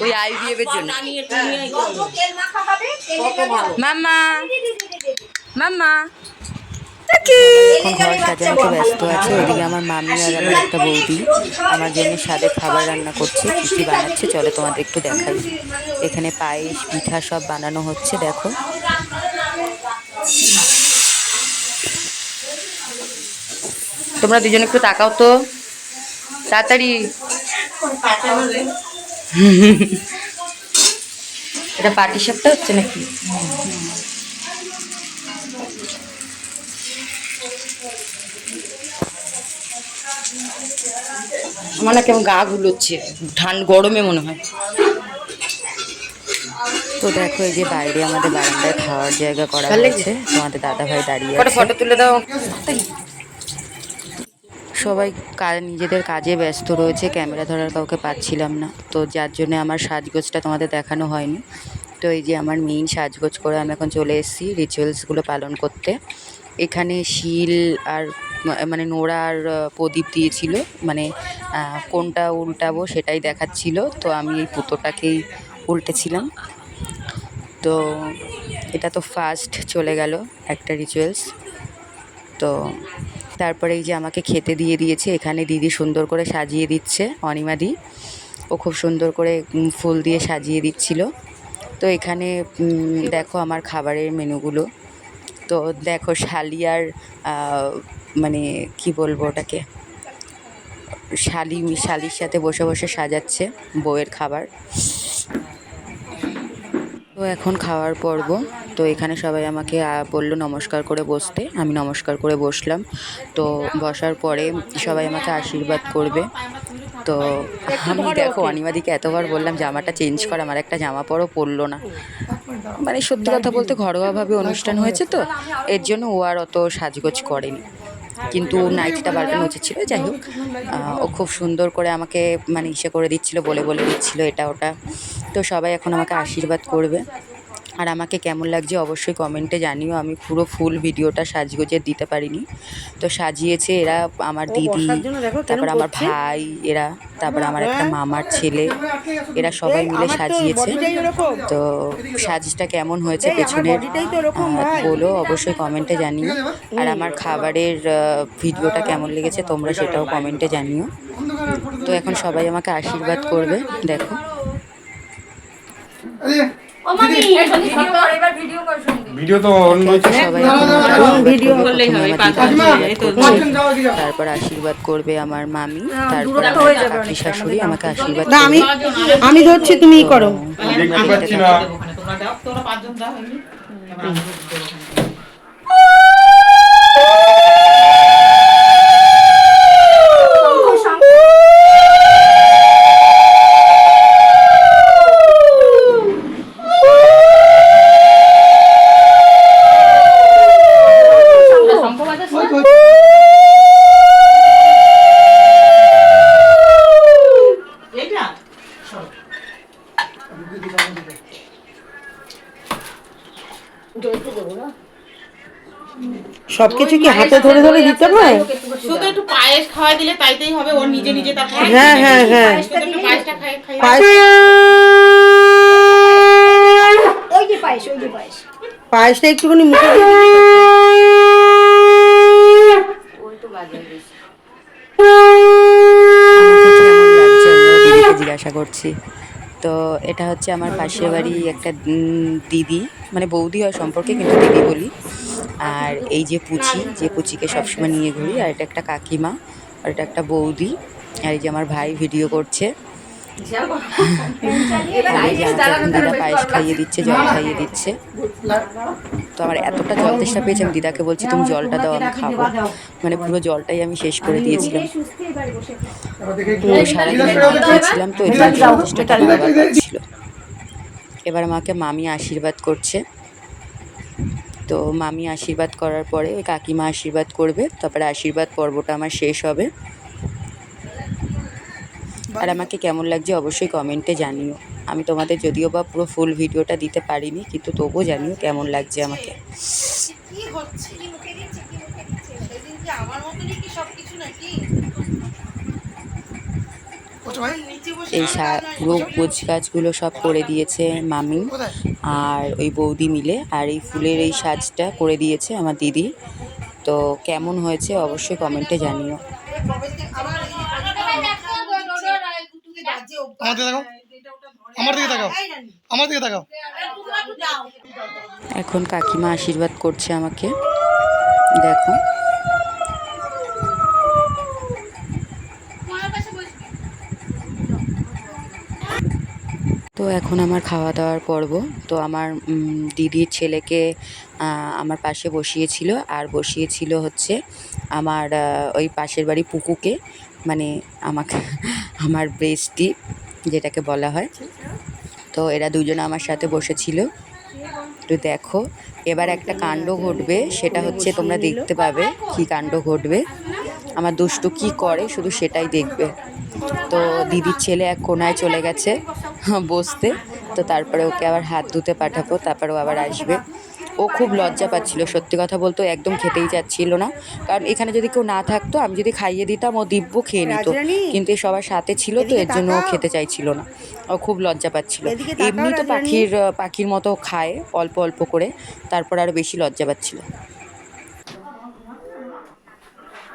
ওই এর জন্য। ভালো। মাম্মা। মাম্মা। এখন ঘর সাজানোতে ব্যস্ত আছে ওদিকে আমার মামি আর আমার একটা বৌদি আমার জন্য স্বাদের খাবার রান্না করছে কী কী বানাচ্ছে চলো তোমাদের একটু দেখাই। এখানে পায়েস পিঠা সব বানানো হচ্ছে দেখো। তোমরা দুজন একটু তাকাও তো। তাড়াতাড়ি। এটা পাটি সাপটা হচ্ছে নাকি? আমার না কেমন গা গুলোচ্ছে ঠান্ড গরমে মনে হয়। তো দেখো এই যে বাইরে আমাদের বারান্দায় খাওয়ার জায়গা করা হয়েছে। তোমাদের দাদা ভাই দাঁড়িয়ে ফটো তুলে দাও? সবাই নিজেদের কাজে ব্যস্ত রয়েছে, ক্যামেরা ধরার কাউকে পাচ্ছিলাম না। তো যার জন্য আমার সাজগোজটা তোমাদের দেখানো হয়নি। তো এই যে আমার মেইন সাজগোজ করে আমি এখন চলে এসেছি রিচুয়ালসগুলো পালন করতে। এখানে শিল আর মানে নোড়া আর প্রদীপ দিয়েছিল। মানে কোনটা উল্টাবো সেটাই দেখাচ্ছিল। তো আমি এই পুতোটাকেই উল্টেছিলাম। তো এটা তো ফার্স্ট চলে গেল একটা রিচুয়ালস তো তারপরে এই যে আমাকে খেতে দিয়ে দিয়েছে, এখানে দিদি সুন্দর করে সাজিয়ে দিচ্ছে অনিমাদি ও খুব সুন্দর করে ফুল দিয়ে সাজিয়ে দিচ্ছিল। তো এখানে দেখো আমার খাবারের মেনুগুলো। তো দেখো শালিয়ার মানে কি বলব ওটাকে? শালি, শালির সাথে বসে বসে সাজাচ্ছে বউয়ের খাবার। তো এখন খাওয়ার পর্ব। তো এখানে সবাই আমাকে বলল নমস্কার করে বসতে। আমি নমস্কার করে বসলাম। তো বসার পরে সবাই আমাকে আশীর্বাদ করবে। তো আমি দেখো অনিমাদিকে এতবার বললাম জামাটা চেঞ্জ কর, আমার একটা জামা পরও পরলো না। মানে সত্যি কথা বলতে ঘরোয়াভাবে অনুষ্ঠান হয়েছে তো, এর জন্য ও আর অত সাজগোজ করেনি। কিন্তু নাইটটা বারবার উচিত ছিল, যাই হোক ও খুব সুন্দর করে আমাকে মানে ইসে করে দিচ্ছিল, বলে বলে দিচ্ছিল এটা, ওটা। তো সবাই এখন আমাকে আশীর্বাদ করবে। আর আমাকে কেমন লাগছে অবশ্যই কমেন্টে জানিও। আমি পুরো ফুল ভিডিওটা সাজগোজে দিতে পারিনি। তো সাজিয়েছে এরা আমার দিদি তারপর আমার ভাই এরা তারপর আমার একটা মামার ছেলে এরা সবাই মিলে সাজিয়েছে। তো সাজটা কেমন হয়েছে পেছনের বলো অবশ্যই কমেন্টে জানিও। আর আমার খাবারের ভিডিওটা কেমন লেগেছে তোমরা সেটাও কমেন্টে জানিও। তো এখন সবাই আমাকে আশীর্বাদ করবে দেখো। তারপর আশীর্বাদ করবে আমার মামি তারপর কাকি শাশুড়ি আমাকে আশীর্বাদ আমি আমি ধরছি তুমি করো দেখতে পাচ্ছি না সবকিছু কি হাতে ধরে ধরে দিতে হয়? শুধু একটু পায়েস খাওয়াই দিলে তাইতেই হবে ওর নিজে নিজে তারপর হ্যাঁ হ্যাঁ হ্যাঁ। পায়েসটা খাই খাই। ওই যে পায়েস ওই যে পায়েস। পায়েসটা একটুখানি মুখে দিয়ে জিজ্ঞাসা করছি। তো এটা হচ্ছে আমার পাশের বাড়ি একটা দিদি মানে বৌদি হয় সম্পর্কে কিন্তু দিদি বলি। আর এই যে পুচি যে পুচিকে সবসময় নিয়ে ঘুরি আর এটা একটা কাকিমা আর এটা একটা বৌদি আর এই যে আমার ভাই ভিডিও করছে। দিদা পায়েস খাইয়ে দিচ্ছে জল খাইয়ে দিচ্ছে। তো আমার এতটা জল তেষ্টা পেয়েছে আমি দিদাকে বলছি তুমি জলটা দাও আমি খাব। মানে পুরো জলটাই আমি শেষ করে দিয়েছিলাম। সারাদিন খেয়েছিলাম তো জল তেষ্টাটা বারবার এবার আমাকে মামি আশীর্বাদ করছে। তো মামি আশীর্বাদ করার পরে ওই কাকিমা আশীর্বাদ করবে, তারপরে আশীর্বাদ পর্বটা আমার শেষ হবে। আর আমাকে কেমন লাগছে অবশ্যই কমেন্টে জানিও। আমি তোমাদের যদিও বা পুরো ফুল ভিডিওটা দিতে পারিনি, কিন্তু তবুও জানিও কেমন লাগছে আমাকে কি হচ্ছে সেদিন কি আমার মতনই কি সবকিছু নাকি এই পুরো গোছ গাছগুলো সব করে দিয়েছে মামি আর ওই বৌদি মিলে আর এই ফুলের এই সাজটা করে দিয়েছে আমার দিদি। তো কেমন হয়েছে অবশ্যই কমেন্টে জানিও। আমার দিকে তাকাও। আমার দিকে তাকাও। আমার দিকে তাকাও। এখন কাকিমা আশীর্বাদ করছে আমাকে। দেখো। তো এখন আমার খাওয়া দাওয়ার পর্ব। তো আমার দিদির ছেলেকে আমার পাশে বসিয়েছিল। আর বসিয়েছিল হচ্ছে আমার ওই পাশের বাড়ি পুকুকে মানে আমাকে, আমার বেস্টি যেটাকে বলা হয়। তো এরা দুজনে আমার সাথে বসেছিল। তো দেখো, এবার একটা কাণ্ড ঘটবে, সেটা হচ্ছে তোমরা দেখতে পাবে কি কাণ্ড ঘটবে। আমার দুষ্টু কি করে শুধু সেটাই দেখবে। তো দিদির ছেলে এক কোনায় চলে গেছে বসতে তো তারপরে ওকে আবার হাত ধুতে পাঠাবো তারপরে ও আবার আসবে। ও খুব লজ্জা পাচ্ছিল সত্যি কথা বলতো একদম খেতেই যাচ্ছিল না। কারণ এখানে যদি কেউ না থাকতো আমি যদি খাইয়ে দিতাম ও দিব্য খেয়ে নিত। কিন্তু সবার সাথে ছিল তো এর জন্য ও খেতে চাইছিল না। ও খুব লজ্জা পাচ্ছিল। এমনি তো পাখির পাখির মতো খায় অল্প অল্প করে। তারপর আরও বেশি লজ্জা পাচ্ছিল।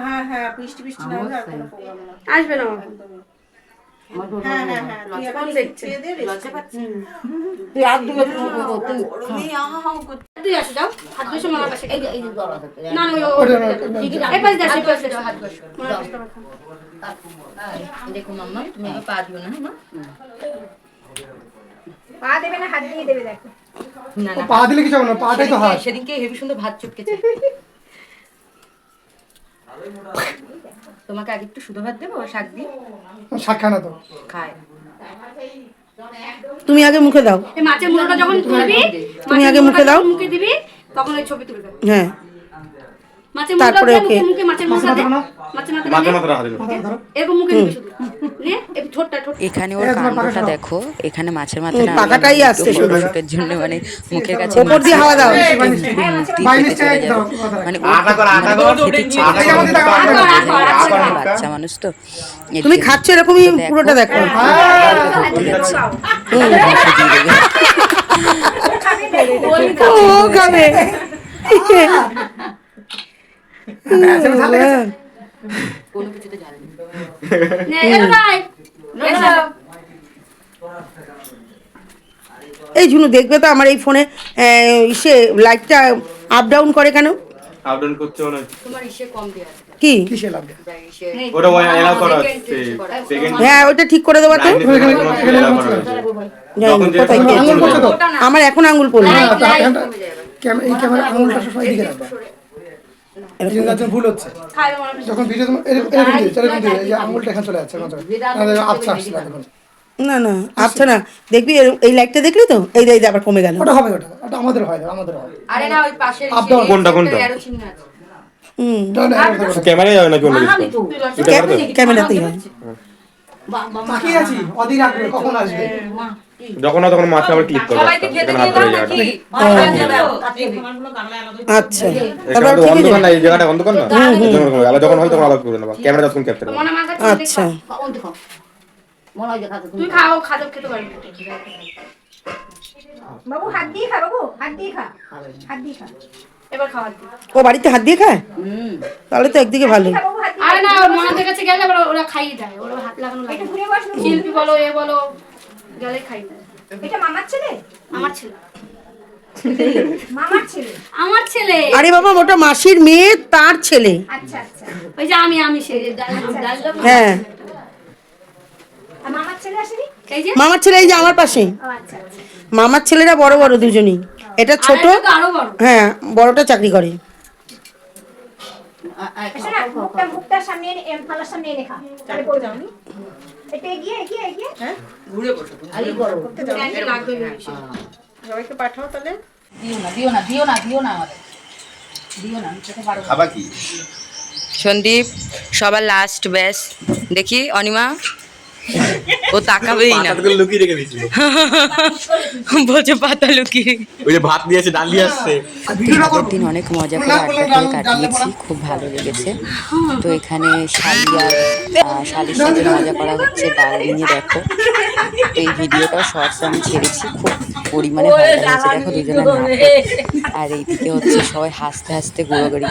হ্যাঁ হ্যাঁ বৃষ্টি বৃষ্টি না হলে আর কোনো প্রোগ্রাম না আসবে না হ্যাঁ হ্যাঁ হ্যাঁ তুই এখন দেখছে তুই আর দুটো তুই তুই আসো যাও হাত বসে মামার পাশে এই এই না না ওই ও- ওটা ওটা এই পাশে দাও, এই পাশে দাও, হাত বসো দেখো মাম্মা তুমি আগে পা দিও না হ্যাঁ মা? পা দেবে না হাত দিয়ে দেবে দেখো না পা দিলে কিছু হবে না পাটাই তো হাত সেদিনকে হেভি সুন্দর ভাত চটকেছে তোমাকে আগে একটু শুধু ভাত দেবো শাক দিয়ে? শাক খানা তো। খায়। তুমি আগে মুখে দাও। এই মাছের মুখটা যখন তুলবি তুমি আগে মুখে দাও। মুখে দিবি তখন ওই ছবি তুলবে হ্যাঁ। মাছের মুখে মুখে মাছের মুখটা দে মাছের মাথা দে মাথা রাখা এরকম মুখে দিবি শুধু নে ঠোঁটটা ঠোঁট। এখানে ওর কাণ্ডটা দেখো এখানে মাছের মাথা না আসছে শুধু। জন্য মানে মুখের কাছে দিয়ে হাওয়া দাও। মানে আটা কর, আটা কর। কর। বাচ্চা মানুষ তো তুমি। খাচ্ছ এরকমই দেখো। পুরোটা দেখো। ও খাবে। কোনো কিছুতে নে ভাই। এসো। এই ঝুনু দেখবে তো আমার এই ফোনে সে লাইটটা আপ ডাউন করে কেন? করছে মনে হচ্ছে তোমার ইসে কম আছে। কি? কিসে লাভ ওটা ওই এলাও করা হচ্ছে সেকেন্ড হ্যাঁ ওটা ঠিক করে দেবো তো। না, আছে? আমার এখন আঙুল পড়ল। হ্যাঁ, হ্যান্ডটা- এই ক্যামেরা আঙুলটা সবসময় এদিকে রাখবা। ভুল হচ্ছে। হয়। যখন ভিডিও এরকম এরকম দিয়ে এরকম দিয়ে এই আঙুলটা এখানে চলে যাচ্ছে এখানে চলে যাচ্ছে। আচ্ছা আসছে না দেখুন। না না আচ্ছা না। দেখবি এই লাইটটা দেখলি তো? এই যে এই আবার কমে গেল। ওটা হবে ওটা। ওটা আমাদের হয় আমাদের হয়। আরে না ওই পাশের Up কোনটা, কোনটা? হুম। না, না, ক্যামেরায় যাবে নাকি অন্য? ক্যামেরাতেই হয়। তাকিয়ে আছি আগ্রহে কখন আসবে? যখন তখন মাছটা আবার ক্লিক করবে। হাত ধরে জায়গাটা আচ্ছা। অন্ধকার না এই জায়গাটা অন্ধকার না? যখন হয় তখন আলাদা করে নেবা ক্যামেরা যখন ক্যাপচার আচ্ছা। যে খাতে তুই খাও খাদক খেতে পারবি বাবু হাত দিয়ে খা বাবু। হাত দিয়ে খা। হাত দিয়ে খা। এবার খাওয়া দিবি ও বাড়িতে হাত দিয়ে খায়? তাহলে তো একদিকে ভালো। আরে না ওর মনাদের কাছে গেলে ওরা খাইয়ে দেয় ওরা হাত লাগানো লাগে। ঘুরে শিল্পী বলো এ বলো। গেলে এটা মামার ছেলে? আমার ছেলে। মামার ছেলে? আমার ছেলে। আরে বাবা ওটা মাসির মেয়ে তার ছেলে। আচ্ছা আচ্ছা। ওই যে আমি আমি সে হ্যাঁ। মামার ছেলে আসেনি? এই যে? মামার ছেলে এই যে আমার পাশে। আচ্ছা আচ্ছা। মামার ছেলেরা বড় বড় দুজনই। এটা ছোট হ্যাঁ বড়টা চাকরি করে। সামনে এনে এম ফালার সামনে এনে খা। তাহলে পড়ে যাও এটা এগিয়ে এগিয়ে এগিয়ে। প্যান্টে লাগবে বেশি। সবাইকে পাঠাও তাহলে। দিও না দিও না দিও না দিও না আমাদের। দিও না আমি খেতে পারব খাবা কি? সন্দীপ সবার লাস্ট ব্যাস দেখি অনিমা। ও তাকাবেই না। পাতাগুলো লুকিয়ে রেখে দিয়েছিল। বলছে পাতা লুকিয়ে ওই যে ভাত ডাল দিয়ে আসছে আগের দিন অনেক মজা করে আড্ডা করে কাটিয়েছি খুব ভালো লেগেছে। তো এখানে শালি আর আহ, শালির সাথে মজা করা হচ্ছে ডাল নিয়ে দেখো। এই ভিডিওটা শর্টস আমি ছেড়েছি খুব পরিমাণে ভালো হয়েছে দেখো দুজনের নাটক আর এইদিকে হচ্ছে সবাই হাসতে হাসতে ঘোরাঘুরি